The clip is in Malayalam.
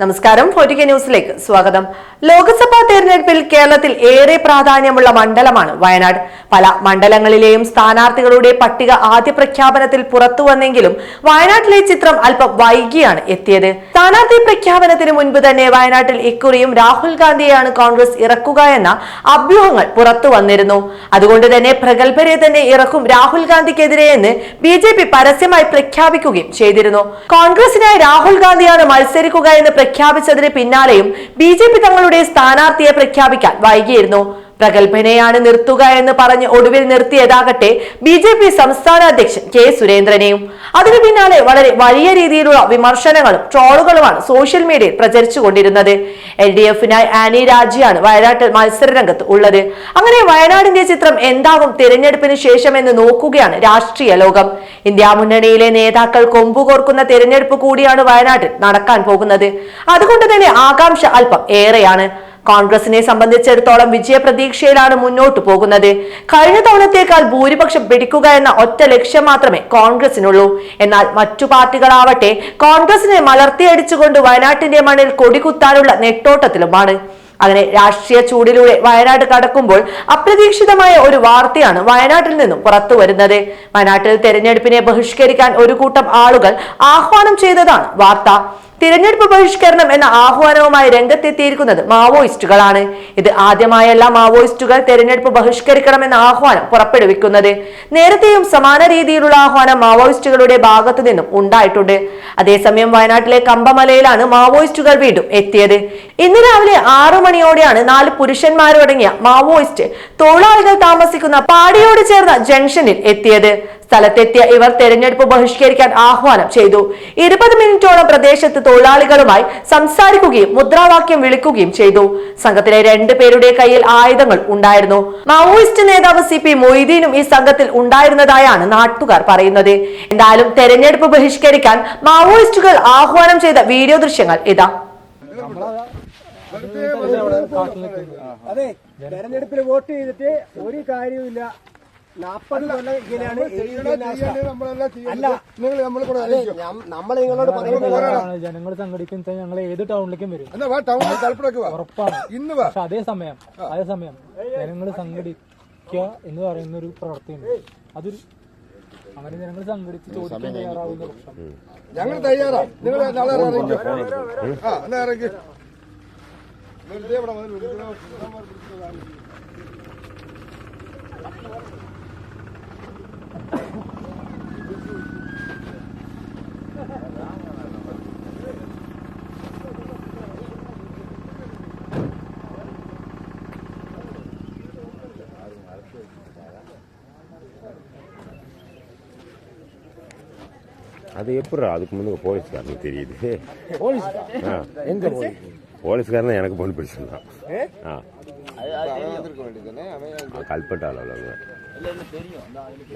നമസ്കാരം. ഫോർട്ടിക്ക ന്യൂസിലേക്ക് സ്വാഗതം. ലോക്സഭാ തെരഞ്ഞെടുപ്പിൽ കേരളത്തിൽ ഏറെ പ്രാധാന്യമുള്ള മണ്ഡലമാണ് വയനാട്. പല മണ്ഡലങ്ങളിലെയും സ്ഥാനാർത്ഥികളുടെ പട്ടിക ആദ്യ പ്രഖ്യാപനത്തിൽ പുറത്തു വന്നെങ്കിലും വയനാട്ടിലെ ചിത്രം അല്പം വൈകിയാണ് എത്തിയത്. സ്ഥാനാർത്ഥി പ്രഖ്യാപനത്തിന് മുൻപ് തന്നെ വയനാട്ടിൽ ഇക്കുറിയും രാഹുൽ ഗാന്ധിയെയാണ് കോൺഗ്രസ് ഇറക്കുക എന്ന അഭ്യൂഹങ്ങൾ പുറത്തു വന്നിരുന്നു. അതുകൊണ്ട് തന്നെ പ്രഗത്ഭരെ തന്നെ ഇറക്കും രാഹുൽ ഗാന്ധിക്കെതിരെ എന്ന് ബി ജെ പി പരസ്യമായി പ്രഖ്യാപിക്കുകയും ചെയ്തിരുന്നു. കോൺഗ്രസിനായി രാഹുൽ ഗാന്ധിയാണ് മത്സരിക്കുക എന്ന് പ്രഖ്യാപിച്ചതിന് പിന്നാലെയും ബി ജെ പി തങ്ങളുടെ സ്ഥാനാർത്ഥിയെ പ്രഖ്യാപിക്കാൻ വൈകിയിരുന്നു. പ്രഗത്ഭനെയാണ് നിർത്തുക എന്ന് പറഞ്ഞ് ഒടുവിൽ നിർത്തിയതാകട്ടെ ബി ജെ പി സംസ്ഥാന അധ്യക്ഷൻ കെ സുരേന്ദ്രനെയും. അതിനു പിന്നാലെ വളരെ വലിയ രീതിയിലുള്ള വിമർശനങ്ങളും ട്രോളുകളുമാണ് സോഷ്യൽ മീഡിയയിൽ പ്രചരിച്ചുകൊണ്ടിരുന്നത്. എൽ ഡി എഫിനായി ആനി രാജിയാണ് വയനാട്ടിൽ മത്സരരംഗത്ത് ഉള്ളത്. അങ്ങനെ വയനാടിന്റെ ചിത്രം എന്താകും തിരഞ്ഞെടുപ്പിന് ശേഷം എന്ന് നോക്കുകയാണ് രാഷ്ട്രീയ ലോകം. ഇന്ത്യ മുന്നണിയിലെ നേതാക്കൾ കൊമ്പുകോർക്കുന്ന തെരഞ്ഞെടുപ്പ് കൂടിയാണ് വയനാട്ടിൽ നടക്കാൻ പോകുന്നത്. അതുകൊണ്ട് തന്നെ ആകാംക്ഷ അല്പം ഏറെയാണ്. കോൺഗ്രസിനെ സംബന്ധിച്ചിടത്തോളം വിജയപ്രതീക്ഷയിലാണ് മുന്നോട്ട് പോകുന്നത്. കഴിഞ്ഞ തവണത്തേക്കാൾ ഭൂരിപക്ഷം പിടിക്കുക എന്ന ഒറ്റ ലക്ഷ്യം മാത്രമേ കോൺഗ്രസിനുള്ളൂ. എന്നാൽ മറ്റു പാർട്ടികളാവട്ടെ കോൺഗ്രസിനെ മലർത്തിയടിച്ചുകൊണ്ട് വയനാട്ടിന്റെ മണ്ണിൽ കൊടികുത്താനുള്ള നെട്ടോട്ടത്തിലുമാണ്. അങ്ങനെ രാഷ്ട്രീയ ചൂടിലൂടെ വയനാട് കടക്കുമ്പോൾ അപ്രതീക്ഷിതമായ ഒരു വാർത്തയാണ് വയനാട്ടിൽ നിന്നും പുറത്തു വരുന്നത്. വയനാട്ടിൽ തെരഞ്ഞെടുപ്പിനെ ബഹിഷ്കരിക്കാൻ ഒരു കൂട്ടം ആളുകൾ ആഹ്വാനം ചെയ്തതാണ് വാർത്ത. തിരഞ്ഞെടുപ്പ് ബഹിഷ്കരണം എന്ന ആഹ്വാനവുമായി രംഗത്തെത്തിയിരിക്കുന്നത് മാവോയിസ്റ്റുകളാണ്. ഇത് ആദ്യമായല്ല മാവോയിസ്റ്റുകൾ തെരഞ്ഞെടുപ്പ് ബഹിഷ്കരിക്കണമെന്ന ആഹ്വാനം പുറപ്പെടുവിക്കുന്നത്. നേരത്തെയും സമാന രീതിയിലുള്ള ആഹ്വാനം മാവോയിസ്റ്റുകളുടെ ഭാഗത്തു നിന്നും ഉണ്ടായിട്ടുണ്ട്. അതേസമയം വയനാട്ടിലെ കമ്പമലയിലാണ് മാവോയിസ്റ്റുകൾ വീണ്ടും എത്തിയത്. ഇന്ന് രാവിലെ ആറു മണിയോടെയാണ് നാല് പുരുഷന്മാരടങ്ങിയ മാവോയിസ്റ്റ് തൊഴിലാളികൾ താമസിക്കുന്ന പാടിയോട് ചേർന്ന ജംഗ്ഷനിൽ എത്തിയത്. സ്ഥലത്തെത്തിയ ഇവർ തെരഞ്ഞെടുപ്പ് ബഹിഷ്കരിക്കാൻ ആഹ്വാനം ചെയ്തു. ഇരുപത് മിനിറ്റോളം പ്രദേശത്ത് തൊഴിലാളികളുമായി സംസാരിക്കുകയും മുദ്രാവാക്യം വിളിക്കുകയും ചെയ്തു. സംഘത്തിലെ രണ്ടു പേരുടെ കയ്യിൽ ആയുധങ്ങൾ ഉണ്ടായിരുന്നു. മാവോയിസ്റ്റ് നേതാവ് സി പി മൊയ്തീനും ഈ സംഘത്തിൽ ഉണ്ടായിരുന്നതായാണ് നാട്ടുകാർ പറയുന്നത്. എന്തായാലും തെരഞ്ഞെടുപ്പ് ബഹിഷ്കരിക്കാൻ മാവോയിസ്റ്റുകൾ ആഹ്വാനം ചെയ്ത വീഡിയോ ദൃശ്യങ്ങൾ ഇതാ. അതെ തെരഞ്ഞെടുപ്പിൽ വോട്ട് ചെയ്തിട്ട് ഒരു കാര്യവുമില്ല. നാപ്പത് കൊല്ലം ഇങ്ങനെയാണ്. അല്ല. നമ്മൾ നിങ്ങളോട് പറയുന്നത് ജനങ്ങൾ സംഘടിക്കുന്ന ഞങ്ങൾ ഏത് ടൗണിലേക്കും വരും. എന്നാ വാ ടൗണിൽ തലപ്പുഴക്ക് വാ. ഉറപ്പാണ്. ഇന്ന് വാ. പക്ഷെ അതേ സമയം അതേ സമയം ജനങ്ങൾ സംഘടിക്കുക എന്ന് പറയുന്ന ഒരു പ്രവൃത്തിയുണ്ട് അതൊരു അങ്ങനെ ജനങ്ങൾ സംഘടിച്ച് ചോദിക്കാൻ തയ്യാറാവുന്ന പക്ഷം ഞങ്ങൾ തയ്യാറാണ് നിങ്ങൾ നാളെ ഇറങ്ങിക്കോ. ആ എന്നാ ഇറങ്ങി. വെറുതെ ഇവിടെ വന്ന് വെറുതെ அது எப்படி அதுக்கு முன்னே போலீஸ்காரனுக்கு தெரியுது. போலீஸ் ஆ. எங்க போலீஸ் போலீஸ்காரன் எனக்கு போன் பிடிச்சு சொன்னான் ஆ. கல்பட்டாவில்